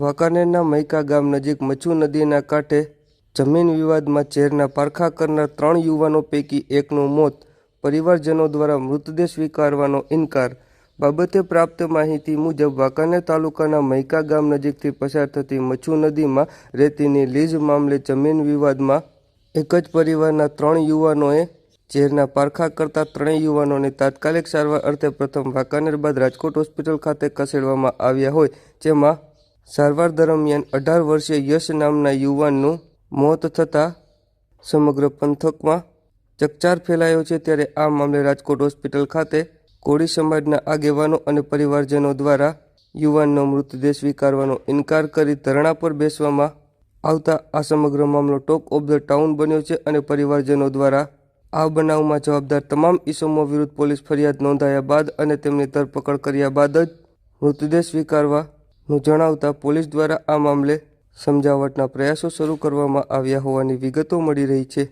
વાંકાનેરના મૈકા ગામ નજીક મચ્છુ નદીના કાંઠે જમીન વિવાદમાં ઝેરના પારખા કરનાર ત્રણ યુવાનો પૈકી એકનું મોત પરિવારજનો દ્વારા મૃતદેહ સ્વીકારવાનો ઇનકાર. બાબતે પ્રાપ્ત માહિતી મુજબ વાંકાનેર તાલુકાના મૈકા ગામ નજીકથી પસાર થતી મચ્છુ નદીમાં રેતીની લીઝ મામલે જમીન વિવાદમાં એક જ પરિવારના ત્રણ યુવાનોએ ઝેરના પારખા કરતા ત્રણેય યુવાનોને તાત્કાલિક સારવાર અર્થે પ્રથમ વાંકાનેર બાદ રાજકોટ હોસ્પિટલ ખાતે ખસેડવામાં આવ્યા હોય, જેમાં સારવાર દરમિયાન અઢાર વર્ષીય યશ નામના યુવાનનું મોત થતાં સમગ્ર પંથકમાં ચકચાર ફેલાયો છે ત્યારે આ મામલે રાજકોટ હોસ્પિટલ ખાતે કોળી સમાજના આગેવાનો અને પરિવારજનો દ્વારા યુવાનનો મૃતદેહ સ્વીકારવાનો ઇનકાર કરી ધરણા પર બેસવામાં આવતા આ સમગ્ર મામલો ટોક ઓફ ધ ટાઉન બન્યો છે અને પરિવારજનો દ્વારા આ બનાવમાં જવાબદાર તમામ ઇસમો વિરુદ્ધ પોલીસ ફરિયાદ નોંધાયા બાદ અને તેમની ધરપકડ કર્યા બાદ જ મૃતદેહ સ્વીકારવાનું જણાવતા પોલીસ દ્વારા આ મામલે સમજાવટના પ્રયાસો શરૂ કરવામાં આવ્યા હોવાની વિગતો મળી રહી છે.